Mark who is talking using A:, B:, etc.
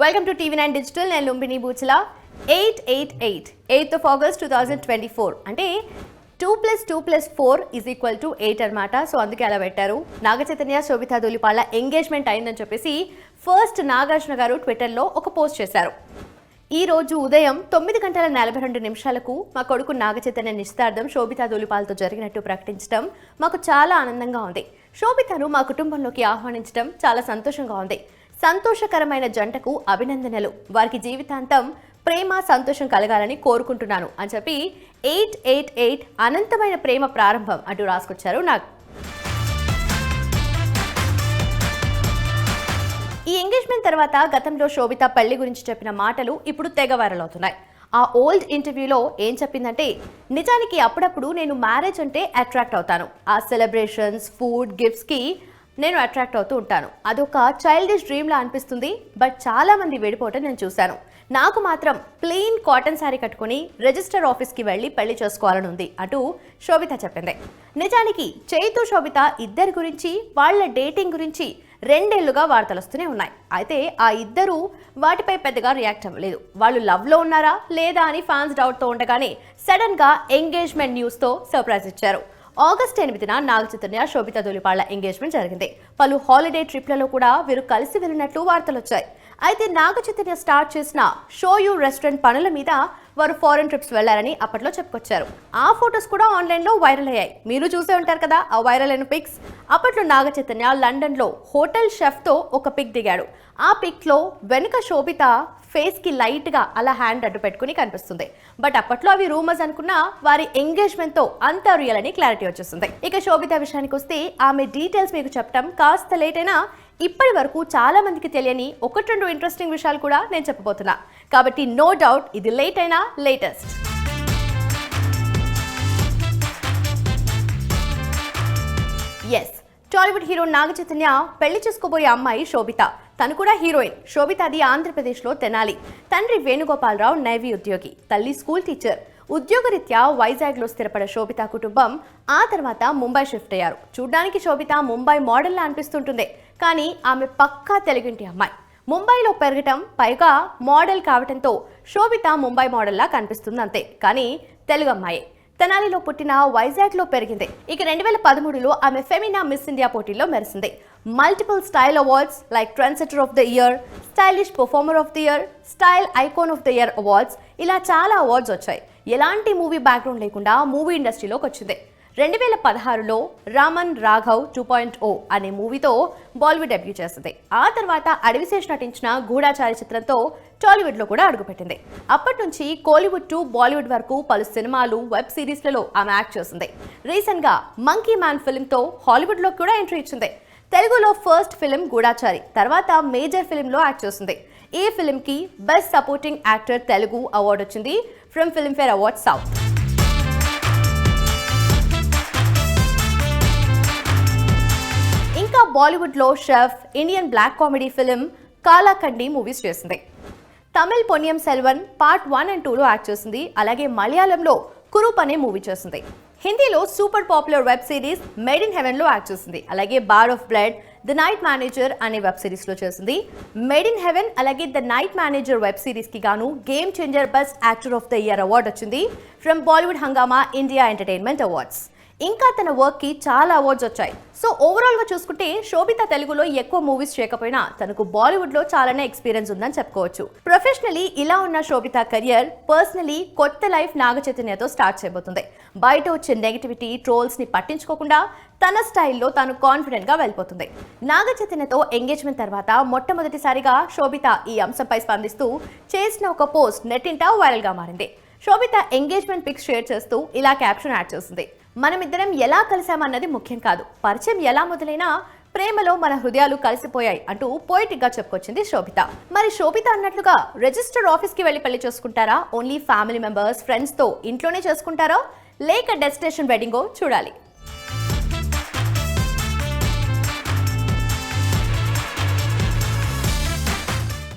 A: Welcome to TV nine digital నేను Lumbini Buchla eight eight eight eighth of August two thousand twenty four అంటే two plus two plus four is equal to eight అనమాట so అందుకే అలా పెట్టారు. Naga Chaitanya Sobhita ధూలిపాళ్ళ engagement అయిందని చెప్పేసి first Nagarjuna గారు ట్విట్టర్లో ఒక పోస్ట్ చేశారు. ఈ రోజు ఉదయం తొమ్మిది గంటల నలభై రెండు నిమిషాలకు మా కొడుకు నాగచైతన్య నిశ్చితార్థం శోభితా దూలిపాలతో జరిగినట్టు ప్రకటించడం మాకు చాలా ఆనందంగా ఉంది. శోభితను మా కుటుంబంలోకి ఆహ్వానించడం చాలా సంతోషంగా ఉంది. సంతోషకరమైన జంటకు అభినందనలు. వారికి జీవితాంతం ప్రేమ సంతోషం కలగాలని కోరుకుంటున్నాను అని చెప్పి ఎయిట్ ఎయిట్ ఎయిట్ అనంతమైన ప్రేమ ప్రారంభం అంటూ రాసుకొచ్చారు నాకు ఈ ఎంగేజ్మెంట్ తర్వాత గతంలో శోభిత పెళ్ళి గురించి చెప్పిన మాటలు ఇప్పుడు తెగ వైరల్ అవుతున్నాయి. ఆ ఓల్డ్ ఇంటర్వ్యూలో ఏం చెప్పిందంటే నిజానికి అప్పుడప్పుడు నేను మ్యారేజ్ అంటే అట్రాక్ట్ అవుతాను. ఆ సెలబ్రేషన్స్ ఫుడ్ గిఫ్ట్స్కి నేను అట్రాక్ట్ అవుతూ ఉంటాను. అదొక చైల్డిష్ డ్రీమ్లా అనిపిస్తుంది. బట్ చాలా మంది నేను చూశాను. నాకు మాత్రం ప్లెయిన్ కాటన్ శారీ కట్టుకుని రిజిస్టర్ ఆఫీస్కి వెళ్ళి పెళ్ళి చేసుకోవాలని ఉంది అంటూ శోభిత చెప్పింది. నిజానికి చైతు శోభిత ఇద్దరి గురించి వాళ్ళ డేటింగ్ గురించి రెండేళ్ళుగా వార్తలు వస్తూనే ఉన్నాయి. అయితే ఆ ఇద్దరు వాటిపై పెద్దగా రియాక్ట్ అవ్వలేదు. వాళ్ళు లవ్లో ఉన్నారా లేదా అని ఫ్యాన్స్ డౌట్తో ఉండగానే సడన్గా ఎంగేజ్మెంట్ న్యూస్తో సర్ప్రైజ్ ఇచ్చారు. ఆగస్ట్ ఎనిమిదిన నాగ చైతన్య శోభిత దొలిపాళ్ళ ఎంగేజ్మెంట్ జరిగింది. పలు హాలిడే ట్రిప్లలో కూడా వీరు కలిసి వెళ్ళినట్లు వార్తలు వచ్చాయి. అయితే నాగ చైతన్య స్టార్ట్ చేసిన షో యూ రెస్టారెంట్ పనుల మీద వారు ఫారెన్ ట్రిప్స్ వెళ్ళారని అప్పట్లో చెప్పుకొచ్చారు. ఆ ఫొటోస్ కూడా ఆన్లైన్లో వైరల్ అయ్యాయి. మీరు చూసే ఉంటారు కదా ఆ వైరల్ అయిన పిక్స్. అప్పట్లో నాగ చైతన్య హోటల్ షెఫ్తో ఒక పిక్ దిగాడు. ఆ పిక్లో వెనుక శోభిత ఫేస్కి లైట్గా అలా హ్యాండ్ అడ్డు పెట్టుకుని కనిపిస్తుంది. బట్ అప్పట్లో అవి రూమర్స్ అనుకున్నా వారి ఎంగేజ్మెంట్తో అంత రియల్ అని క్లారిటీ వచ్చేస్తుంది ఇక శోభిత విషయానికి వస్తే ఆమె డీటెయిల్స్ మీకు చెప్పడం కాస్త లేట్ అయినా ఇప్పటి వరకు చాలా మందికి తెలియని ఒకటి రెండు ఇంట్రెస్టింగ్ విషయాలు కూడా నేను చెప్పబోతున్నా. కాబట్టి నో డౌట్ ఇది లేట్ అయినా లేటెస్ట్ ఎస్ టాలీవుడ్ హీరో నాగ చైతన్య పెళ్ళి చేసుకోబోయే అమ్మాయి శోభిత. తను కూడా హీరోయిన్. శోభిత అది ఆంధ్రప్రదేశ్లో తెనాలి. తండ్రి వేణుగోపాలరావు నేవీ ఉద్యోగి. తల్లి స్కూల్ టీచర్. ఉద్యోగరీత్యా వైజాగ్లో స్థిరపడే శోభిత కుటుంబం ఆ తర్వాత ముంబై షిఫ్ట్ అయ్యారు. చూడ్డానికి శోభిత ముంబై మోడల్లా అనిపిస్తుంటుంది. కానీ ఆమె పక్కా తెలుగింటి అమ్మాయి. ముంబైలో పెరగటం పైగా మోడల్ కావటంతో శోభిత ముంబై మోడల్లా కనిపిస్తుంది అంతే కానీ తెలుగు అమ్మాయే తెనాలిలో పుట్టిన వైజాగ్లో పెరిగింది. ఇక రెండు వేల పదమూడులో ఆమె ఫెమినా మిస్ ఇండియా పోటీలో మెరిసింది. Multiple style awards like trend setter of the year stylish performer of the year style icon of the year awards ఇలా చాలా అవార్డ్స్ వచ్చాయి. ఎలాంటి మూవీ బ్యాక్గ్రౌండ్ లేకుండా మూవీ ఇండస్ట్రీలోకి వచ్చింది. రెండు వేల పదహారులో Raman Raghav two point O అనే మూవీతో బాలీవుడ్ డెబ్యూ చేస్తుంది ఆ తర్వాత అడవిశేష్ నటించిన గూఢాచారి చిత్రంతో టాలీవుడ్లో కూడా అడుగుపెట్టింది. అప్పటి నుంచి కోలీవుడ్ టు బాలీవుడ్ వరకు పలు సినిమాలు వెబ్ సిరీస్లలో ఆమె యాక్ట్ చేసింది. రీసెంట్గా మంకీ మ్యాన్ ఫిల్మ్తో హాలీవుడ్లో కూడా ఎంట్రీ ఇచ్చింది. తెలుగులో ఫస్ట్ ఫిల్మ్ గూఢాచారి తర్వాత మేజర్ ఫిలింలో యాక్ట్ చేసింది. ఈ ఫిల్మ్కి best supporting actor Telugu award వచ్చింది ఫ్రమ్ ఫిల్మ్ఫేర్ అవార్డ్ సౌత్. బాలీవుడ్లో chef Indian black comedy film Kaalakaandi movies చేసింది. Tamil Ponniyin Selvan part one and టూలో యాక్ట్ చేసింది. అలాగే మలయాళంలో కురూప్ అనే మూవీ చేసింది. హిందీలో super popular web series made in హెవెన్లో act చేసింది. అలాగే bar of blood the night manager అనే వెబ్ సిరీస్లో చేసింది. మేడ్ ఇన్ హెవెన్ అలాగే ద నైట్ మేనేజర్ వెబ్ సిరీస్కి గాను game changer best actor of the year award వచ్చింది. From Bollywood Hungama India entertainment awards. ఇంకా తన వర్క్కి చాలా అవార్డ్స్ వచ్చాయి. సో ఓవరాల్గా చూసుకుంటే శోభిత తెలుగులో ఎక్కువ మూవీస్ చేయకపోయినా తనకు బాలీవుడ్లో చాలానే ఎక్స్పీరియన్స్ ఉందని చెప్పుకోవచ్చు. ప్రొఫెషనలీ ఇలా ఉన్న శోభిత కెరియర్ పర్సనలీ కొత్త లైఫ్ నాగ చైతన్యతో స్టార్ట్ చేయబోతుంది. బయట వచ్చే నెగిటివిటీ ట్రోల్స్ని పట్టించుకోకుండా తన స్టైల్లో తాను కాన్ఫిడెంట్గా వెళ్ళిపోతుంది. నాగ చైతన్యతో ఎంగేజ్మెంట్ తర్వాత మొట్టమొదటిసారిగా శోభిత ఈ అంశంపై స్పందిస్తూ చేసిన ఒక పోస్ట్ నెట్టింటా వైరల్గా మారింది. శోభిత ఎంగేజ్మెంట్ పిక్స్ షేర్ చేస్తూ ఇలా క్యాప్షన్ యాడ్ చేసింది మనమిద్దరం ఎలా కలిసామన్నది ముఖ్యం కాదు. పరిచయం ఎలా మొదలైనా ప్రేమలో మన హృదయాలు కలిసిపోయాయి అంటూ పోయిటిక్గా చెప్పుకొచ్చింది శోభిత. మరి శోభిత అన్నట్లుగా రిజిస్టర్ ఆఫీస్కి వెళ్ళి పెళ్ళి చేసుకుంటారా? ఓన్లీ ఫ్యామిలీ మెంబర్స్ ఫ్రెండ్స్తో ఇంట్లోనే చేసుకుంటారా? లేక డెస్టినేషన్ వెడ్డింగో చూడాలి.